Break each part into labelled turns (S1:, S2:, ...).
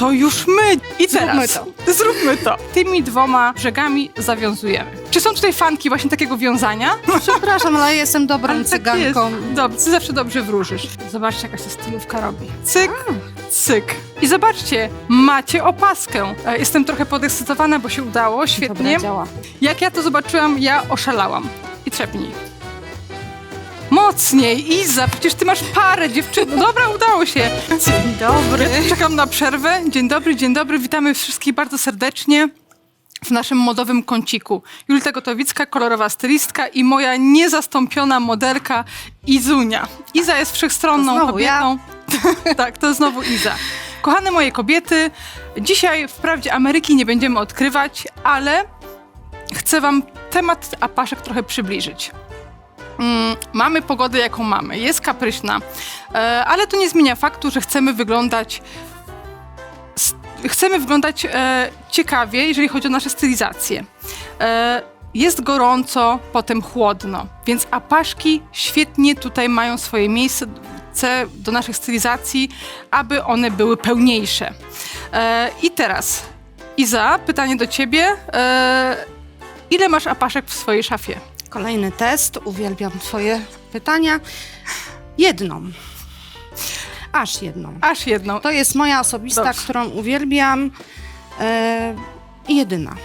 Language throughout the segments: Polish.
S1: to już my. I
S2: Zróbmy
S1: teraz zróbmy to. Tymi dwoma brzegami zawiązujemy. Czy są tutaj fanki właśnie takiego wiązania?
S2: Przepraszam, ale jestem dobrą
S1: Ale tak
S2: cyganką.
S1: jest. Dobrze, ty zawsze dobrze wróżysz. Zobaczcie, jaka się stylówka robi. Cyk, cyk. I zobaczcie, macie opaskę. E, Jestem trochę podekscytowana, bo się udało, świetnie.
S2: Dobra, działa.
S1: Jak ja to zobaczyłam, ja oszalałam. I trzepnij. Mocniej, Iza, przecież ty masz parę dziewczyn. No dobra, udało się.
S2: Dzień dobry.
S1: Czekam na przerwę. Dzień dobry, dzień dobry. Witamy wszystkich bardzo serdecznie w naszym modowym kąciku. Julita Gotowicka, kolorowa stylistka i moja niezastąpiona modelka Izunia. Iza jest wszechstronną
S2: To znowu
S1: kobietą. tak, to znowu Iza. Kochane moje kobiety, dzisiaj wprawdzie Ameryki nie będziemy odkrywać, ale chcę wam temat apaszek trochę przybliżyć. Mm, mamy pogodę, jaką mamy. Jest kapryśna, e, ale to nie zmienia faktu, że chcemy wyglądać chcemy wyglądać e, ciekawie, jeżeli chodzi o nasze stylizacje. E, jest gorąco, potem chłodno, więc apaszki świetnie tutaj mają swoje miejsce do naszych stylizacji, aby one były pełniejsze. E, I teraz, Iza, pytanie do ciebie. E, ile masz apaszek w swojej szafie?
S2: Kolejny test. Uwielbiam twoje pytania. Jedną. Aż jedną.
S1: Aż jedną.
S2: To jest moja osobista,
S1: Dobrze.
S2: którą uwielbiam. E, jedyna.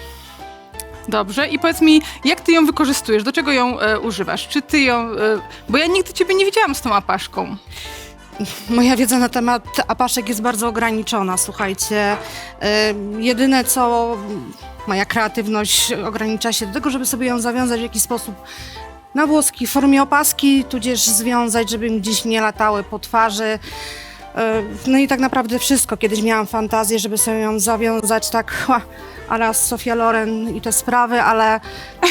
S1: Dobrze, i powiedz mi, jak ty ją wykorzystujesz? Do czego ją e, używasz? Czy ty ją. E, bo ja nigdy ciebie nie widziałam z tą apaszką.
S2: Moja wiedza na temat apaszek jest bardzo ograniczona, słuchajcie. E, jedyne co moja kreatywność ogranicza się do tego, żeby sobie ją zawiązać w jakiś sposób na włoski w formie opaski, tudzież związać, żeby mi gdzieś nie latały po twarzy. E, No i tak naprawdę wszystko. Kiedyś miałam fantazję, żeby sobie ją zawiązać tak ha, ala Sofia Loren i te sprawy, ale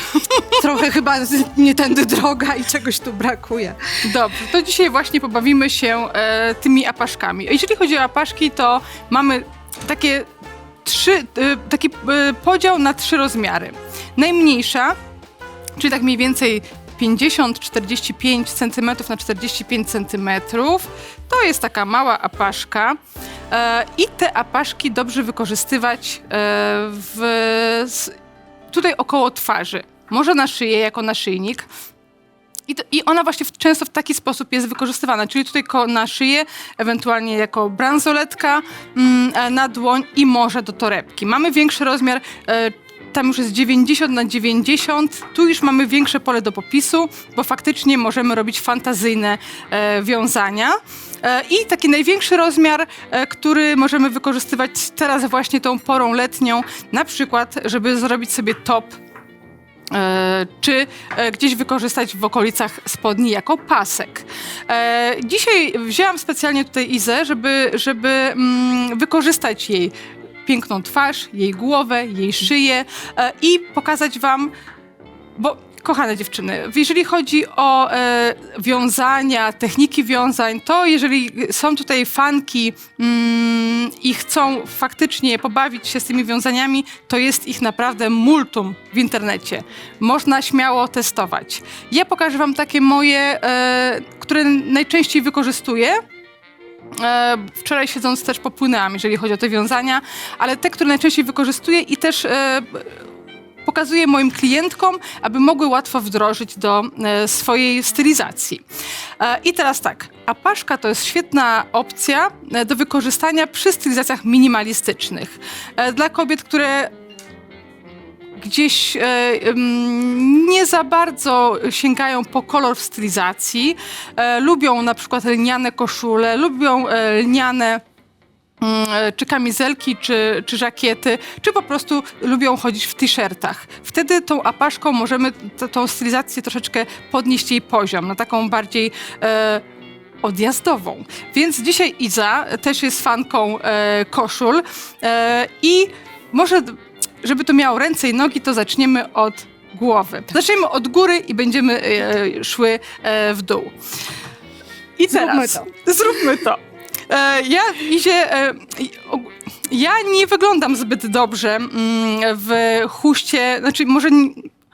S2: trochę chyba nie tędy droga i czegoś tu brakuje.
S1: Dobrze, to dzisiaj właśnie pobawimy się e, tymi apaszkami. Jeżeli chodzi o apaszki, to mamy takie trzy, e, taki e, podział na trzy rozmiary. Najmniejsza, czyli tak mniej więcej 50-45 cm na 45 cm, to jest taka mała apaszka. E, I te apaszki dobrze wykorzystywać e, w, s- tutaj około twarzy. Może na szyję jako naszyjnik, i, to, I ona właśnie w, często w taki sposób jest wykorzystywana, czyli tutaj ko- na szyję, ewentualnie jako bransoletka, mm, e, na dłoń i może do torebki. Mamy większy rozmiar, e, tam już jest 90 na 90, tu już mamy większe pole do popisu, bo faktycznie możemy robić fantazyjne e, wiązania. E, I taki największy rozmiar, e, który możemy wykorzystywać teraz właśnie tą porą letnią, na przykład, żeby zrobić sobie top E, czy e, gdzieś wykorzystać w okolicach spodni jako pasek. E, Dzisiaj wzięłam specjalnie tutaj Izę, żeby, żeby mm, wykorzystać jej piękną twarz, jej głowę, jej szyję i pokazać wam, bo kochane dziewczyny, jeżeli chodzi o e, wiązania, techniki wiązań, to jeżeli są tutaj fanki mm, i chcą faktycznie pobawić się z tymi wiązaniami, to jest ich naprawdę multum w internecie. Można śmiało testować. Ja pokażę wam takie moje, e, które najczęściej wykorzystuję. E, Wczoraj siedząc też popłynęłam, jeżeli chodzi o te wiązania, ale te, które najczęściej wykorzystuję i też e, pokazuję moim klientkom, aby mogły łatwo wdrożyć do e, swojej stylizacji. E, I teraz tak, apaszka to jest świetna opcja e, do wykorzystania przy stylizacjach minimalistycznych. Dla kobiet, które gdzieś nie za bardzo sięgają po kolor w stylizacji, lubią na przykład lniane koszule, lubią lniane czy kamizelki, czy, czy żakiety, czy po prostu lubią chodzić w t-shirtach. Wtedy tą apaszką możemy tą stylizację troszeczkę podnieść jej poziom, na taką bardziej e, odjazdową. Więc dzisiaj Iza też jest fanką e, koszul e, i może, żeby to miało ręce i nogi, to zaczniemy od głowy. Zaczniemy od góry i będziemy e, szły e, w dół. I
S2: Zróbmy
S1: teraz zróbmy to. E, ja Izie, e, ja nie wyglądam zbyt dobrze mm, w chuście, znaczy może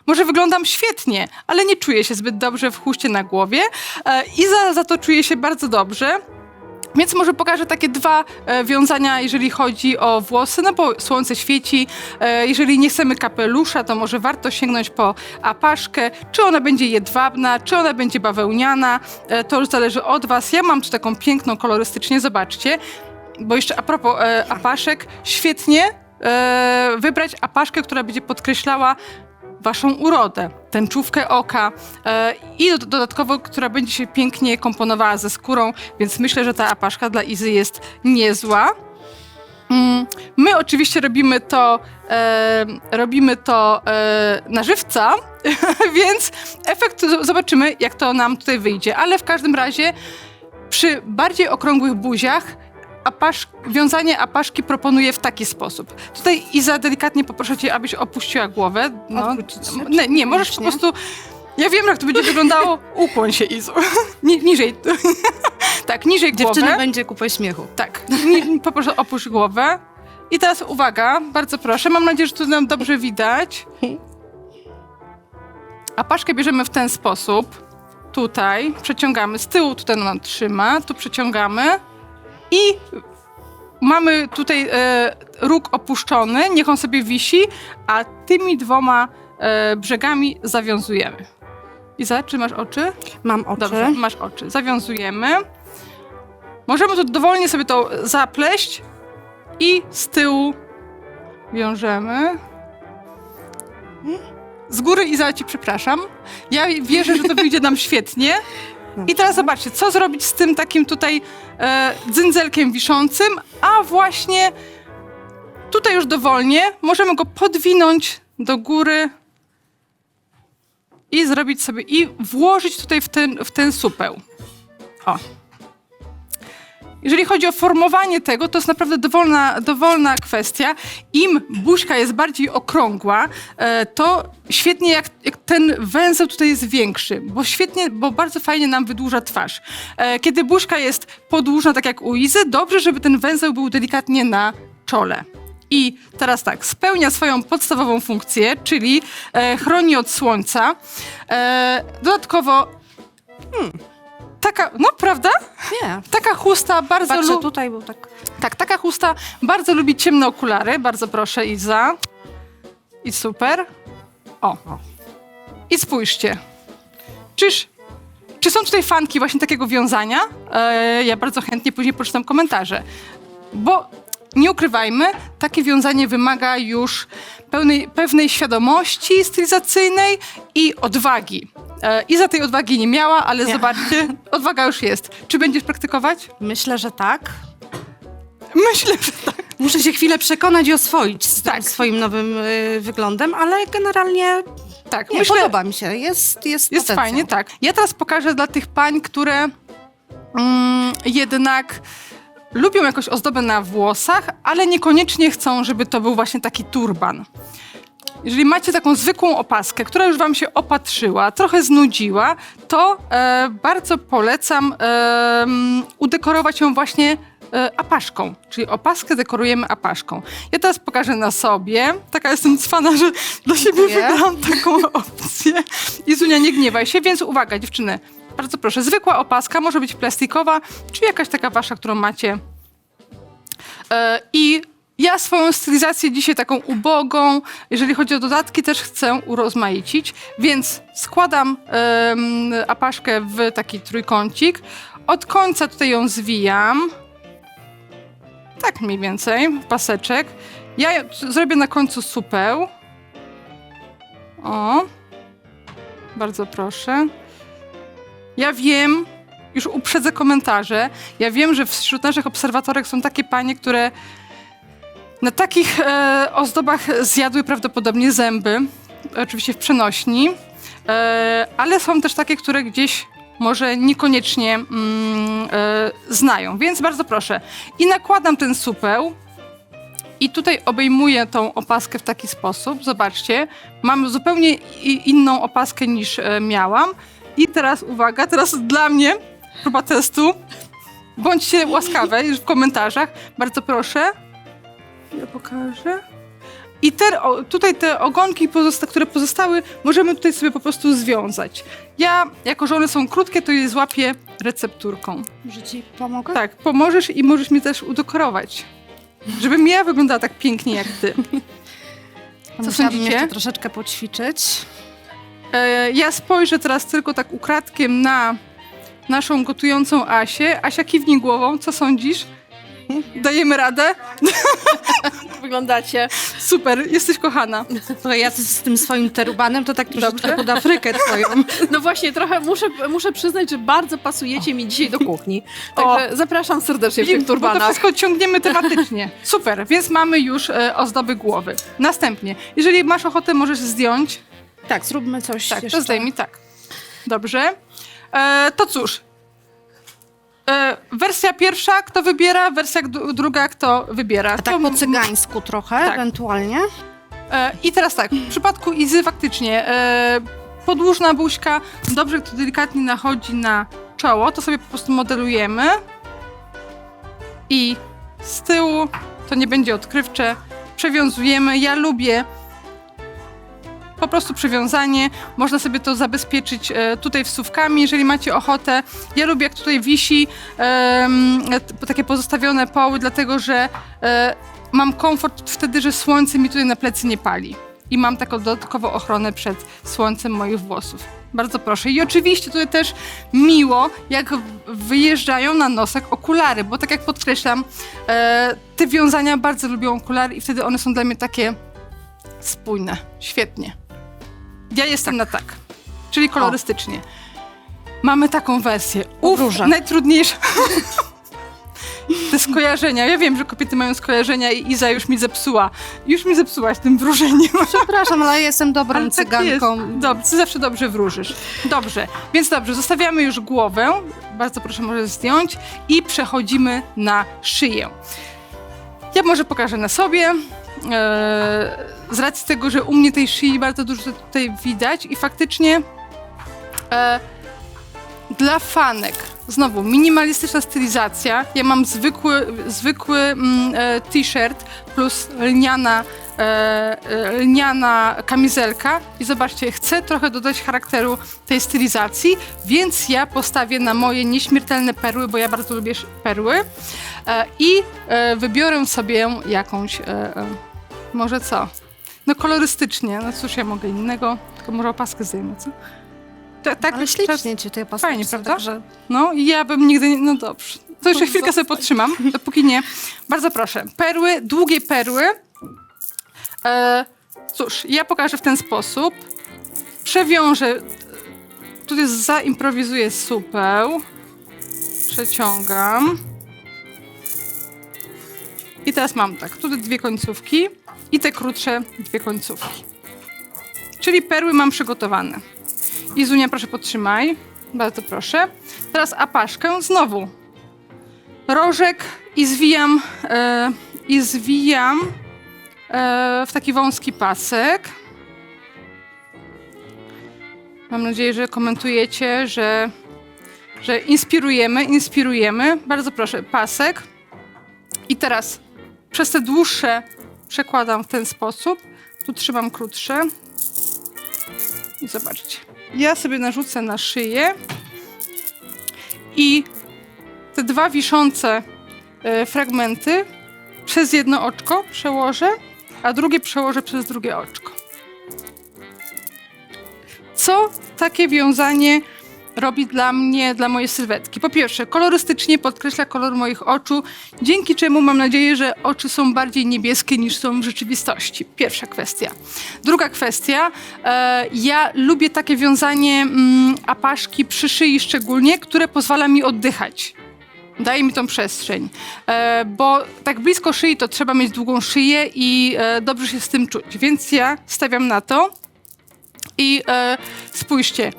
S1: może wyglądam świetnie, ale nie czuję się zbyt dobrze w chuście na głowie. E, I za, to czuję się bardzo dobrze. Więc może pokażę takie dwa e, wiązania, jeżeli chodzi o włosy, no bo słońce świeci. E, jeżeli nie chcemy kapelusza, to może warto sięgnąć po apaszkę. Czy ona będzie jedwabna, czy ona będzie bawełniana, e, to już zależy od Was. Ja mam tu taką piękną, kolorystycznie, zobaczcie. Bo jeszcze a propos e, apaszek, świetnie e, wybrać apaszkę, która będzie podkreślała waszą urodę, tęczówkę oka e, i do, dodatkowo, która będzie się pięknie komponowała ze skórą, więc myślę, że ta apaszka dla Izy jest niezła. Mm, My oczywiście robimy to, e, robimy to e, na żywca, więc efekt zobaczymy, jak to nam tutaj wyjdzie. Ale w każdym razie przy bardziej okrągłych buziach apasz, wiązanie apaszki proponuję w taki sposób. Tutaj Iza, delikatnie poproszę cię, abyś opuściła głowę.
S2: Odwrócić się,
S1: nie, nie, możesz po prostu... Ja wiem, jak to będzie wyglądało. Ukłoń się, Izu. Ni, niżej. tak, niżej głowę.
S2: Dziewczyny będzie kupę śmiechu.
S1: Tak, ni, poproszę opuść głowę. I teraz uwaga, bardzo proszę. Mam nadzieję, że tu nam dobrze widać. A paszkę bierzemy w ten sposób. Tutaj przeciągamy z tyłu, tutaj ona nam trzyma, tu przeciągamy i mamy tutaj e, róg opuszczony, niech on sobie wisi, a tymi dwoma e, brzegami zawiązujemy. Iza, czy masz oczy?
S2: Mam oczy.
S1: Dobrze, masz oczy. Zawiązujemy. Możemy tu dowolnie sobie to zapleść i z tyłu wiążemy. Z góry Iza ci przepraszam. Ja wierzę, że to wyjdzie nam świetnie. I teraz zobaczcie, co zrobić z tym takim tutaj e, wiszącym, a właśnie tutaj już dowolnie możemy go podwinąć do góry i zrobić sobie, i włożyć tutaj w ten, w ten supeł. O. Jeżeli chodzi o formowanie tego, to jest naprawdę dowolna, dowolna kwestia. Im buźka jest bardziej okrągła, e, to świetnie jak, jak ten węzeł tutaj jest większy, bo świetnie, bo bardzo fajnie nam wydłuża twarz. E, Kiedy buźka jest podłużna, tak jak u Izy, dobrze, żeby ten węzeł był delikatnie na czole. I teraz tak, spełnia swoją podstawową funkcję, czyli e, chroni od słońca. E, dodatkowo, hmm, taka, no prawda?
S2: Nie.
S1: Taka chusta bardzo
S2: Patrzę,
S1: lubi.
S2: tutaj był tak...
S1: Tak, taka chusta bardzo lubi ciemne okulary. Bardzo proszę, Iza. I super. O. I spójrzcie. Czyż. Czy są tutaj fanki właśnie takiego wiązania? E, ja bardzo chętnie później poczytam komentarze. Bo nie ukrywajmy, takie wiązanie wymaga już pełnej, pewnej świadomości stylizacyjnej i odwagi. E, Iza tej odwagi nie miała, ale
S2: Nie.
S1: zobaczcie, odwaga już jest. Czy będziesz praktykować?
S2: Myślę, że tak.
S1: Myślę, że tak.
S2: Muszę się chwilę przekonać i oswoić z
S1: Tak.
S2: swoim nowym y, wyglądem, ale generalnie
S1: Tak,
S2: nie,
S1: myślę,
S2: podoba mi się. Jest, jest,
S1: jest
S2: potencjał.
S1: fajnie, tak. Ja teraz pokażę dla tych pań, które mm, jednak lubią jakąś ozdobę na włosach, ale niekoniecznie chcą, żeby to był właśnie taki turban. Jeżeli macie taką zwykłą opaskę, która już wam się opatrzyła, trochę znudziła, to e, bardzo polecam e, udekorować ją właśnie e, apaszką, czyli opaskę dekorujemy apaszką. Ja teraz pokażę na sobie. Taka jestem cwana, że dla siebie
S2: Dziękuję.
S1: wybrałam taką opcję. Izunia, nie gniewaj się, więc uwaga dziewczyny, bardzo proszę, zwykła opaska, może być plastikowa, czy jakaś taka wasza, którą macie. E, I ja swoją stylizację dzisiaj taką ubogą, jeżeli chodzi o dodatki, też chcę urozmaicić, więc składam apaszkę w taki trójkącik. Od końca tutaj ją zwijam. Tak mniej więcej, w paseczek. Ja zrobię na końcu supeł. O. Bardzo proszę. Ja wiem, już uprzedzę komentarze, ja wiem, że wśród naszych obserwatorek są takie panie, które na takich e, ozdobach zjadły prawdopodobnie zęby, oczywiście w przenośni, e, ale są też takie, które gdzieś może niekoniecznie mm, e, znają, więc bardzo proszę. I nakładam ten supeł i tutaj obejmuję tą opaskę w taki sposób. Zobaczcie, mam zupełnie inną opaskę niż e, miałam. I teraz uwaga, teraz dla mnie próba testu. Bądźcie łaskawe już w komentarzach. Bardzo proszę. Ja pokażę. I te, o, tutaj te ogonki, pozosta- które pozostały, możemy tutaj sobie po prostu związać. Ja, jako że one są krótkie, to je złapię recepturką.
S2: Że ci pomogę?
S1: Tak, pomożesz i możesz mnie też udekorować. Żebym ja wyglądała tak pięknie jak ty.
S2: Co
S1: Co
S2: Musiałabym
S1: sądzicie?
S2: jeszcze troszeczkę poćwiczyć.
S1: E, ja spojrzę teraz tylko tak ukradkiem na naszą gotującą Asię. Asia, kiwnij głową, co sądzisz? Dajemy radę?
S3: Wyglądacie.
S1: Super, jesteś kochana.
S2: Słuchaj, ja z z tym swoim terubanem to tak troszeczkę pod Afrykę twoją.
S3: No właśnie, trochę muszę, muszę przyznać, że bardzo pasujecie mi dzisiaj do kuchni. Także zapraszam serdecznie w tych
S1: Bo to
S3: turbanach.
S1: wszystko ciągniemy tematycznie. Super, więc mamy już e, ozdoby głowy. Następnie, jeżeli masz ochotę, możesz zdjąć.
S2: Tak, zróbmy coś
S1: Tak,
S2: jeszcze.
S1: to zdejmij, tak. Dobrze. E, to cóż. E, wersja pierwsza, kto wybiera, wersja d- druga, kto wybiera.
S2: A tak
S1: To
S2: po
S1: m-
S2: cygańsku trochę,
S1: Tak.
S2: ewentualnie.
S1: E, I teraz tak, w przypadku Izy faktycznie e, podłużna buźka dobrze to delikatnie nachodzi na czoło, to sobie po prostu modelujemy. I z tyłu, to nie będzie odkrywcze, przewiązujemy. Ja lubię po prostu przywiązanie. Można sobie to zabezpieczyć e, tutaj wsówkami, jeżeli macie ochotę. Ja lubię, jak tutaj wisi takie pozostawione poły, dlatego że e, mam komfort wtedy, że słońce mi tutaj na plecy nie pali. I mam taką dodatkową ochronę przed słońcem moich włosów. Bardzo proszę. I oczywiście tutaj też miło, jak wyjeżdżają na nosek okulary, bo tak jak podkreślam, e, te wiązania bardzo lubią okulary i wtedy one są dla mnie takie spójne. Świetnie. Ja jestem na tak, czyli kolorystycznie. Mamy taką wersję. Uf,
S2: Róża.
S1: najtrudniejsza. Te skojarzenia. Ja wiem, że kobiety mają skojarzenia i Iza już mi zepsuła. Już mi zepsułaś tym wróżeniem.
S2: Przepraszam, ale jestem dobrą
S1: Ale tak
S2: cyganką.
S1: jest. Dobrze, ty zawsze dobrze wróżysz. Dobrze, więc dobrze, zostawiamy już głowę. Bardzo proszę, możesz zdjąć. I przechodzimy na szyję. Ja może pokażę na sobie. Eee, z racji tego, że u mnie tej szyi bardzo dużo tutaj widać i faktycznie e, dla fanek, znowu minimalistyczna stylizacja. Ja mam zwykły, zwykły mm, e, t-shirt plus lniana, e, e, lniana kamizelka i zobaczcie, chcę trochę dodać charakteru tej stylizacji, więc ja postawię na moje nieśmiertelne perły, bo ja bardzo lubię perły e, i e, wybiorę sobie jakąś, e, e, może co? No kolorystycznie, no cóż ja mogę innego, tylko może opaskę zdejmę, co? Ta, tak,
S2: Ale ślicznie ci tutaj pasuje.
S1: Fajnie, prawda?
S2: Także
S1: no i ja bym nigdy nie... No dobrze. To jeszcze chwilkę sobie podtrzymam, dopóki nie. Bardzo proszę. Perły, długie perły. E, cóż, ja pokażę w ten sposób. Przewiążę... Tutaj zaimprowizuję supeł. Przeciągam. I teraz mam tak, tutaj dwie końcówki i te krótsze dwie końcówki. Czyli perły mam przygotowane. Izunia, proszę podtrzymaj. Bardzo proszę. Teraz apaszkę znowu. Rożek i zwijam, e, i zwijam e, w taki wąski pasek. Mam nadzieję, że komentujecie, że, że inspirujemy, inspirujemy. Bardzo proszę, pasek. I teraz przez te dłuższe przekładam w ten sposób. Tu trzymam krótsze. I zobaczcie. Ja sobie narzucę na szyję i te dwa wiszące e, fragmenty przez jedno oczko przełożę, a drugie przełożę przez drugie oczko. Co takie wiązanie robi dla mnie, dla mojej sylwetki? Po pierwsze, kolorystycznie podkreśla kolor moich oczu, dzięki czemu mam nadzieję, że oczy są bardziej niebieskie niż są w rzeczywistości. Pierwsza kwestia. Druga kwestia, e, ja lubię takie wiązanie mm, apaszki przy szyi szczególnie, które pozwala mi oddychać. Daje mi tą przestrzeń, e, bo tak blisko szyi to trzeba mieć długą szyję i e, dobrze się z tym czuć, więc ja stawiam na to i e, spójrzcie,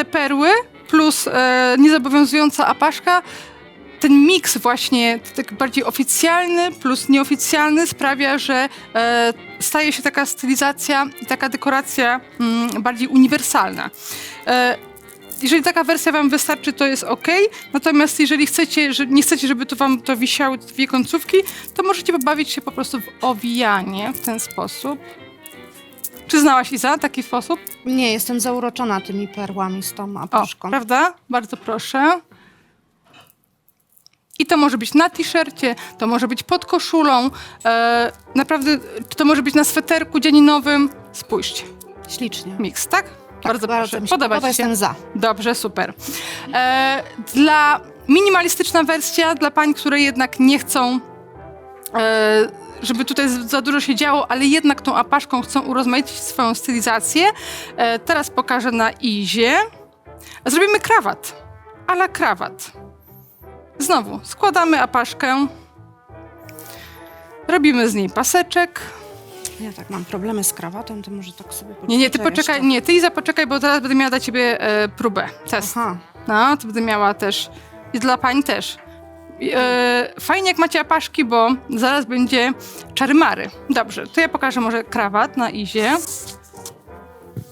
S1: te perły plus e, niezobowiązująca apaszka, ten miks właśnie tak bardziej oficjalny plus nieoficjalny sprawia, że e, staje się taka stylizacja i taka dekoracja mm, bardziej uniwersalna. E, jeżeli taka wersja wam wystarczy, to jest ok. Natomiast jeżeli chcecie, że nie chcecie, żeby to wam to wisiały dwie końcówki, to możecie pobawić się po prostu w owijanie w ten sposób. Czy znałaś Iza taki sposób?
S2: Nie, jestem zauroczona tymi perłami z tą
S1: O, prawda? Bardzo proszę. I to może być na t-shircie, to może być pod koszulą, e, naprawdę to może być na sweterku dzieninowym. Spójrzcie,
S2: Ślicznie.
S1: miks, tak? bardzo proszę.
S2: mi się
S1: Podoba
S2: podoba,
S1: ci się?
S2: jestem za.
S1: Dobrze, super. E, dla minimalistyczna wersja, dla pań, które jednak nie chcą, e, żeby tutaj za dużo się działo, ale jednak tą apaszką chcą urozmaicić swoją stylizację. E, teraz pokażę na Izie. Zrobimy krawat, ala krawat. Znowu, składamy apaszkę, robimy z niej paseczek.
S2: Ja tak mam problemy z krawatem, to może tak sobie
S1: Nie, nie, ty poczekaj,
S2: jeszcze.
S1: nie, ty Iza poczekaj, bo teraz będę miała dla ciebie e, próbę, test.
S2: Aha.
S1: No, to będę miała też. I dla pań też. E, fajnie jak macie apaszki, bo zaraz będzie czarymary. Dobrze, to ja pokażę może krawat na Izie.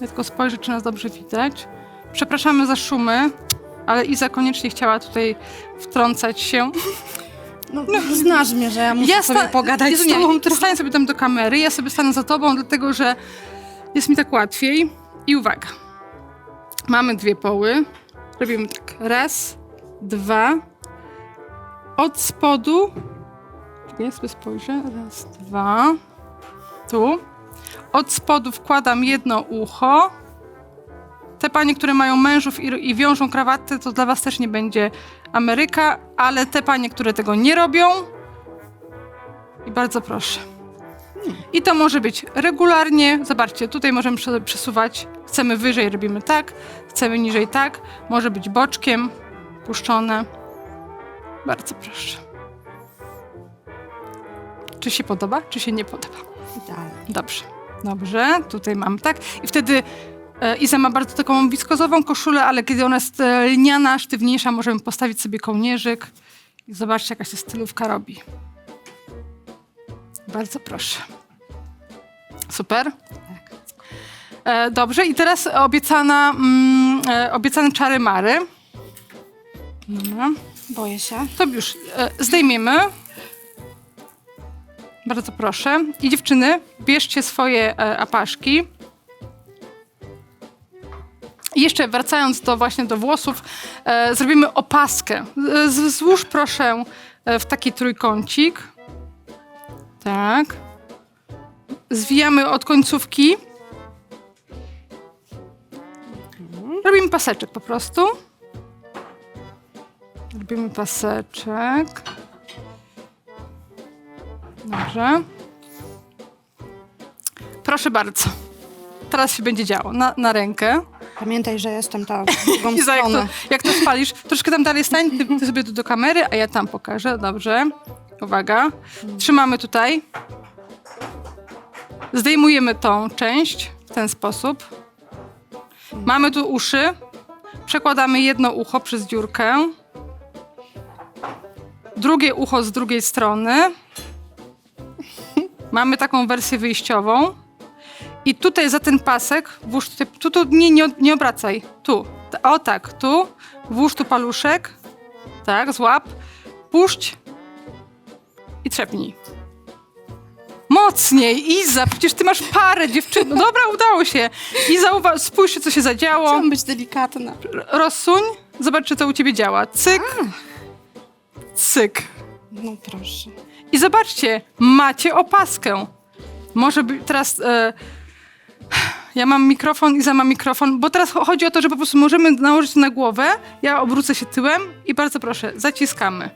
S1: Ja tylko spojrzę, czy nas dobrze widać. Przepraszamy za szumy, ale Iza koniecznie chciała tutaj wtrącać się.
S2: No, znasz mnie, że ja muszę sobie
S1: sta-
S2: pogadać
S1: Jezu,
S2: z
S1: nie,
S2: tobą
S1: stań sobie tam do kamery, ja sobie stanę za tobą, dlatego że jest mi tak łatwiej. I uwaga. Mamy dwie poły. Robimy tak. Raz, dwa. Od spodu. Ja sobie spojrzę. Raz, dwa. Tu. Od spodu wkładam jedno ucho. Te panie, które mają mężów i, i wiążą krawaty, to dla was też nie będzie Ameryka, ale te panie, które tego nie robią, i bardzo proszę. I to może być regularnie. Zobaczcie, tutaj możemy prze- przesuwać. Chcemy wyżej, robimy tak. Chcemy niżej, tak. Może być boczkiem puszczone. Bardzo proszę. Czy się podoba, czy się nie podoba?
S2: Idealnie.
S1: Dobrze. Dobrze, tutaj mam tak. I wtedy e, Iza ma bardzo taką wiskozową koszulę, ale kiedy ona jest e, lniana, sztywniejsza, możemy postawić sobie kołnierzyk i zobaczcie, jaka się stylówka robi. Bardzo proszę. Super. E, dobrze, i teraz obiecana, mm, e, obiecane czary Mary. Dobra.
S2: Boję się.
S1: To już e, zdejmiemy. Bardzo proszę. I dziewczyny, bierzcie swoje e, apaszki. I jeszcze wracając do właśnie do włosów, e, zrobimy opaskę. E, z- złóż proszę e, w taki trójkącik. Tak. Zwijamy od końcówki. Robimy paseczek po prostu. Robimy paseczek. Dobrze. Proszę bardzo. Teraz się będzie działo. Na, na rękę.
S2: Pamiętaj, że jestem ta w drugą
S1: I za jak to,
S2: stronę.
S1: jak to spalisz, troszkę tam dalej stań, ty, ty sobie tu do kamery, a ja tam pokażę. Dobrze. Uwaga. Trzymamy tutaj. Zdejmujemy tą część w ten sposób. Mamy tu uszy. Przekładamy jedno ucho przez dziurkę. Drugie ucho z drugiej strony. Mamy taką wersję wyjściową. I tutaj za ten pasek włóż tutaj, tu, tu nie, nie, nie obracaj, tu, o tak, tu, włóż tu paluszek, tak, złap, puść i trzepnij. Mocniej, Iza, przecież ty masz parę dziewczyn. No dobra, udało się. Iza, uwa- spójrzcie, co się zadziało.
S2: Chciałam być delikatna.
S1: Rozsuń, zobacz, czy to u ciebie działa. Cyk, cyk.
S2: No proszę.
S1: I zobaczcie, macie opaskę. Może by teraz. E, ja mam mikrofon, Iza ma mikrofon, bo teraz cho- chodzi o to, że po prostu możemy nałożyć na głowę. Ja obrócę się tyłem i bardzo proszę, zaciskamy.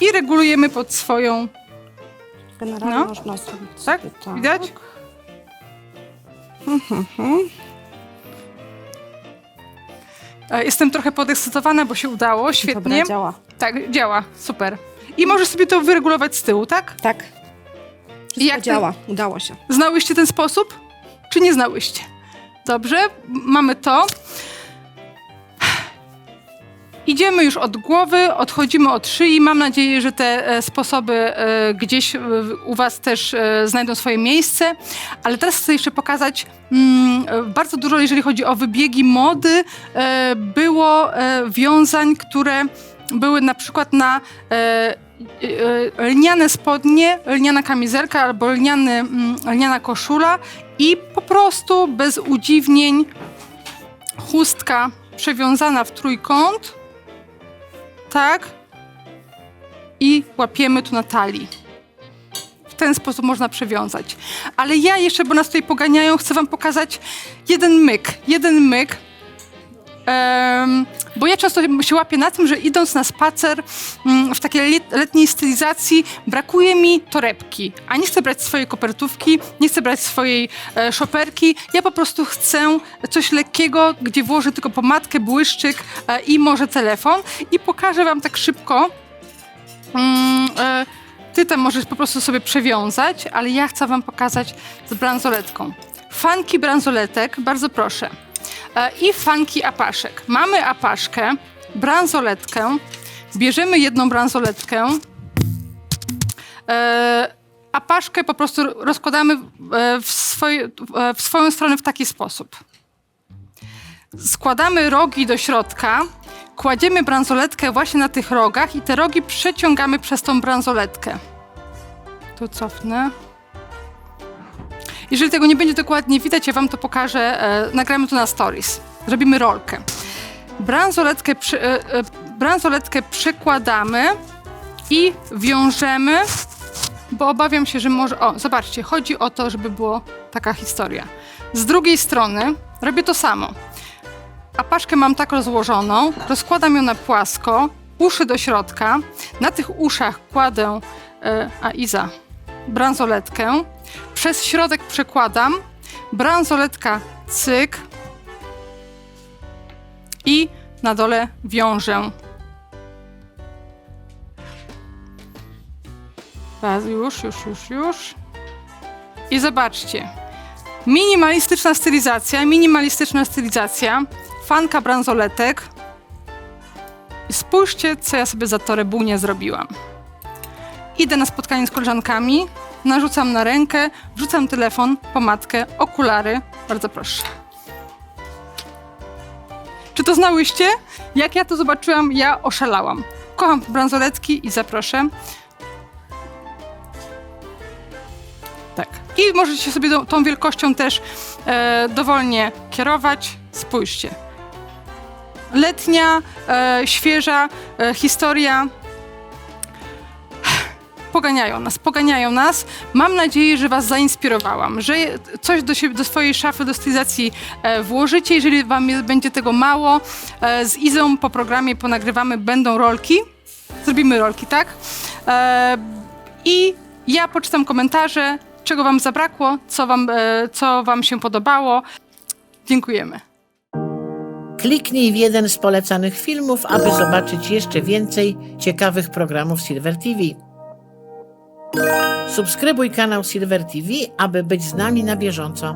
S1: I regulujemy pod swoją.
S2: Generalnie
S1: No.
S2: można
S1: Tak?
S2: sobie tak.
S1: Widać? E, Jestem trochę podekscytowana, bo się udało. Świetnie.
S2: Dobra, działa.
S1: Tak, działa. Super. I możesz sobie to wyregulować z tyłu, tak?
S2: Tak.
S1: I jak
S2: działa. Udało się.
S1: Znałyście ten sposób? Czy nie znałyście? Dobrze, mamy to. Idziemy już od głowy, odchodzimy od szyi. Mam nadzieję, że te e, sposoby e, gdzieś e, u Was też znajdą swoje miejsce. Ale teraz chcę jeszcze pokazać mm, bardzo dużo, jeżeli chodzi o wybiegi mody, było wiązań, które były na przykład na lniane spodnie, lniana kamizelka albo lniany, mm, lniana koszula i po prostu bez udziwnień chustka przewiązana w trójkąt, tak, i łapiemy tu na talii. W ten sposób można przewiązać. Ale ja jeszcze, bo nas tutaj poganiają, chcę wam pokazać jeden myk, jeden myk, Em, bo ja często się łapię na tym, że idąc na spacer mm, w takiej let- letniej stylizacji brakuje mi torebki, a nie chcę brać swojej kopertówki, nie chcę brać swojej e, szoperki. Ja po prostu chcę coś lekkiego, gdzie włożę tylko pomadkę, błyszczyk e, i może telefon i pokażę wam tak szybko. Mm, e, ty tam możesz po prostu sobie przewiązać, ale ja chcę wam pokazać z bransoletką. Fanki bransoletek, bardzo proszę. E, I fanki apaszek. Mamy apaszkę, bransoletkę, bierzemy jedną bransoletkę, e, apaszkę po prostu rozkładamy e, w, swoje, w swoją stronę w taki sposób. Składamy rogi do środka, kładziemy bransoletkę właśnie na tych rogach i te rogi przeciągamy przez tą bransoletkę. Tu cofnę. Jeżeli tego nie będzie dokładnie widać, ja wam to pokażę. E, nagramy to na stories. Zrobimy rolkę. Bransoletkę, przy, e, e, bransoletkę przekładamy i wiążemy, bo obawiam się, że może... O, zobaczcie, chodzi o to, żeby była taka historia. Z drugiej strony robię to samo. Apaszkę mam tak rozłożoną, rozkładam ją na płasko, uszy do środka. Na tych uszach kładę, e, a Iza, bransoletkę. Przez środek przekładam, bransoletka cyk i na dole wiążę. Raz, Już, już, już, już. I zobaczcie. Minimalistyczna stylizacja, minimalistyczna stylizacja, fanka bransoletek. I spójrzcie, co ja sobie za torebunię zrobiłam. Idę na spotkanie z koleżankami, narzucam na rękę, wrzucam telefon, pomadkę, okulary. Bardzo proszę. Czy to znałyście? Jak ja to zobaczyłam, ja oszalałam. Kocham bransoletki i zaproszę. Tak. I możecie sobie tą- tą wielkością też e, dowolnie kierować. Spójrzcie. Letnia, e, świeża e, historia poganiają nas, poganiają nas. Mam nadzieję, że Was zainspirowałam, że coś do, siebie, do swojej szafy, do stylizacji e, włożycie. Jeżeli Wam będzie tego mało, e, z Izą po programie ponagrywamy, będą rolki. Zrobimy rolki, tak? E, I ja poczytam komentarze, czego Wam zabrakło, co Wam, e, co wam się podobało. Dziękujemy.
S4: Kliknij w jeden z polecanych filmów, aby zobaczyć jeszcze więcej ciekawych programów Silver TV. Subskrybuj kanał Silver TV, aby być z nami na bieżąco.